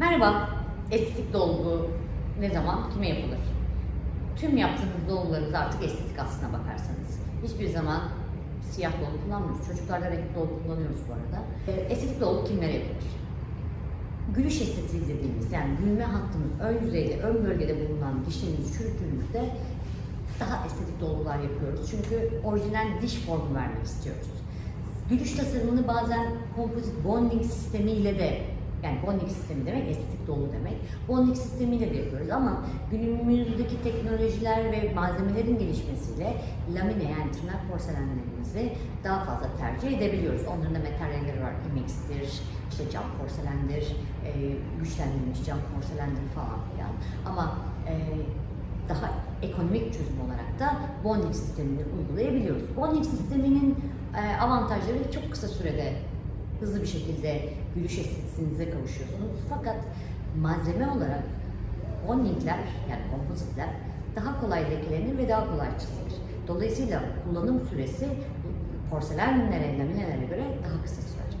Merhaba, estetik dolgu ne zaman, kime yapılır? Tüm yaptığınız dolgularınız artık estetik aslına bakarsanız. Hiçbir zaman siyah dolgu kullanmıyoruz. Çocuklarda renkli dolgu kullanıyoruz bu arada. Ee, Estetik dolgu kimlere yapılır? Gülüş estetiği dediğimiz yani gülme hattımız ön yüzeyde, ön bölgede bulunan dişlerimizi çürüttüğümüzde daha estetik dolgular yapıyoruz. Çünkü orijinal diş formu vermek istiyoruz. Gülüş tasarımını bazen kompozit bonding sistemiyle de yani bonding sistemi demek estetik dolgu demek. Bonding sistemiyle de yapıyoruz ama günümüzdeki teknolojiler ve malzemelerin gelişmesiyle lamine yani tırnak porselenlerimizi daha fazla tercih edebiliyoruz. Onların da materyalleri var. IMX'tir, işte cam porselendir, e, güçlendirilmiş cam porselendir falan filan. Ama e, daha ekonomik çözüm olarak da bonding sistemini uygulayabiliyoruz. Bonding sisteminin e, avantajları çok kısa sürede hızlı bir şekilde gülüş estetiğinize kavuşuyorsunuz. Fakat malzeme olarak bondingler yani kompozitler daha kolay lekelenir ve daha kolay çizilir. Dolayısıyla kullanım süresi porselenlere, laminelere göre daha kısa sürer.